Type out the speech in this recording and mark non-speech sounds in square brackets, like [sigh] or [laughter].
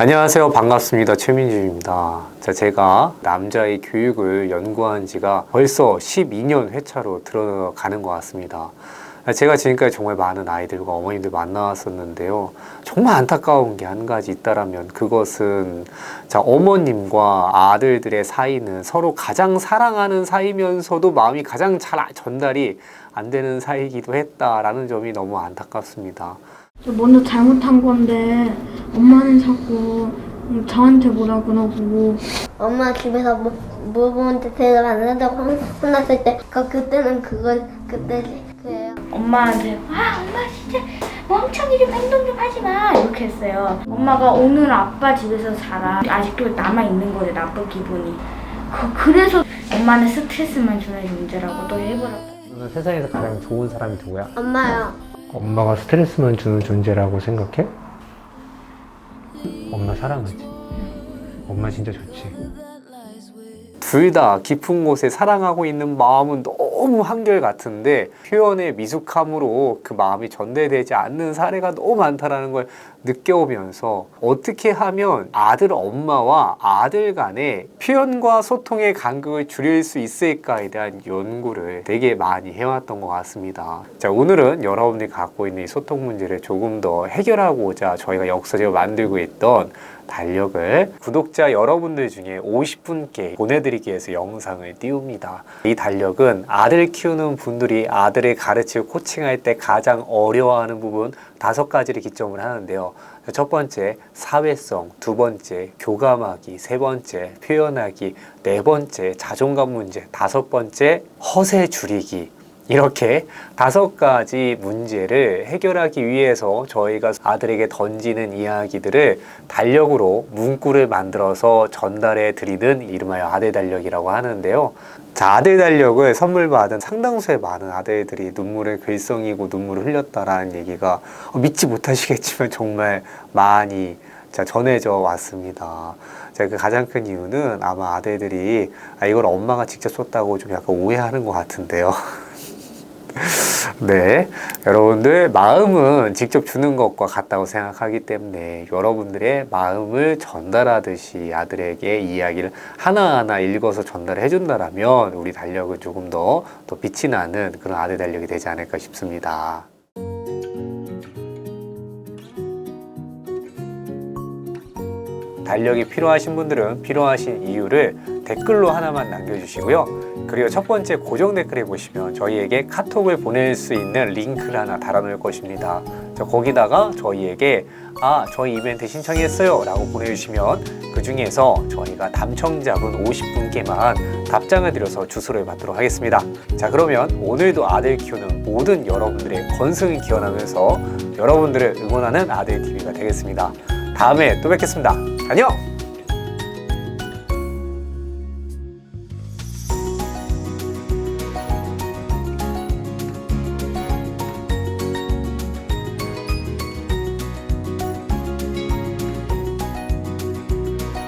안녕하세요. 반갑습니다. 최민주입니다. 자, 제가 남자의 교육을 연구한 지가 벌써 12년 회차로 들어가는 것 같습니다. 제가 지금까지 정말 많은 아이들과 어머님들 만나왔었는데요. 정말 안타까운 게 한 가지 있다라면 그것은 자, 어머님과 아들들의 사이는 서로 가장 사랑하는 사이면서도 마음이 가장 잘 전달이 안 되는 사이이기도 했다라는 점이 너무 안타깝습니다. 저 먼저 잘못한 건데 엄마는 자꾸 음, 저한테 뭐라 그러고 엄마 집에서 뭐, 물어보는데 대답 안 한다고 혼- 혼났을 때 그, 그때는 그걸 그때 엄마한테 아 엄마 진짜 멍청이 좀 행동 좀 하지 마 이렇게 했어요. 엄마가 오늘 아빠 집에서 살아 아직도 남아 있는 거래 나쁜 기분이. 그, 그래서 엄마는 스트레스만 주는 존재라고 또. 너는 세상에서 가장 좋은 사람이 누구야? 엄마요 엄마가 스트레스만 주는 존재라고 생각해? 엄마 사랑하지. 엄마 진짜 좋지. 둘 다 깊은 곳에 사랑하고 있는 마음은 너무 한결 같은데 표현의 미숙함으로 그 마음이 전달되지 않는 사례가 너무 많다라는 걸 느껴오면서 어떻게 하면 아들 엄마와 아들 간의 표현과 소통의 간극을 줄일 수 있을까에 대한 연구를 되게 많이 해왔던 것 같습니다. 자, 오늘은 여러분들이 갖고 있는 이 소통 문제를 조금 더 해결하고자 저희가 역사적으로 만들고 있던 달력을 구독자 여러분들 중에 50분께 보내드리기 위해서 영상을 띄웁니다. 이 달력은 아들 키우는 분들이 아들을 가르치고 코칭할 때 가장 어려워하는 부분 다섯 가지를 기점으로 하는데요. 첫 번째, 사회성. 두 번째, 교감하기. 세 번째, 표현하기. 네 번째, 자존감 문제. 다섯 번째, 허세 줄이기. 이렇게 다섯 가지 문제를 해결하기 위해서 저희가 아들에게 던지는 이야기들을 달력으로 문구를 만들어서 전달해 드리는 이름하여 아들 달력이라고 하는데요. 자, 아들 달력을 선물 받은 상당수의 많은 아들들이 눈물을 글썽이고 눈물을 흘렸다라는 얘기가 믿지 못하시겠지만 정말 많이 자, 전해져 왔습니다. 자, 그 가장 큰 이유는 아마 아들들이 아, 이걸 엄마가 직접 썼다고 좀 약간 오해하는 것 같은데요. [laughs] [laughs] 네. 여러분들 마음은 직접 주는 것과 같다고 생각하기 때문에 여러분들의 마음을 전달하듯이 아들에게 이야기를 하나하나 읽어서 전달해 준다라면 우리 달력은 조금 더, 더 빛이 나는 그런 아들 달력이 되지 않을까 싶습니다. 달력이 필요하신 분들은 필요하신 이유를 댓글로 하나만 남겨주시고요. 그리고 첫 번째 고정 댓글에 보시면 저희에게 카톡을 보낼 수 있는 링크를 하나 달아놓을 것입니다. 저 거기다가 저희에게 아 저희 이벤트 신청했어요 라고 보내주시면 그 중에서 저희가 당첨자분 50분께만 답장을 드려서 주소를 받도록 하겠습니다. 자 그러면 오늘도 아들 키우는 모든 여러분들의 건승을 기원하면서 여러분들을 응원하는 아들 TV가 되겠습니다. 다음에 또 뵙겠습니다. 안녕!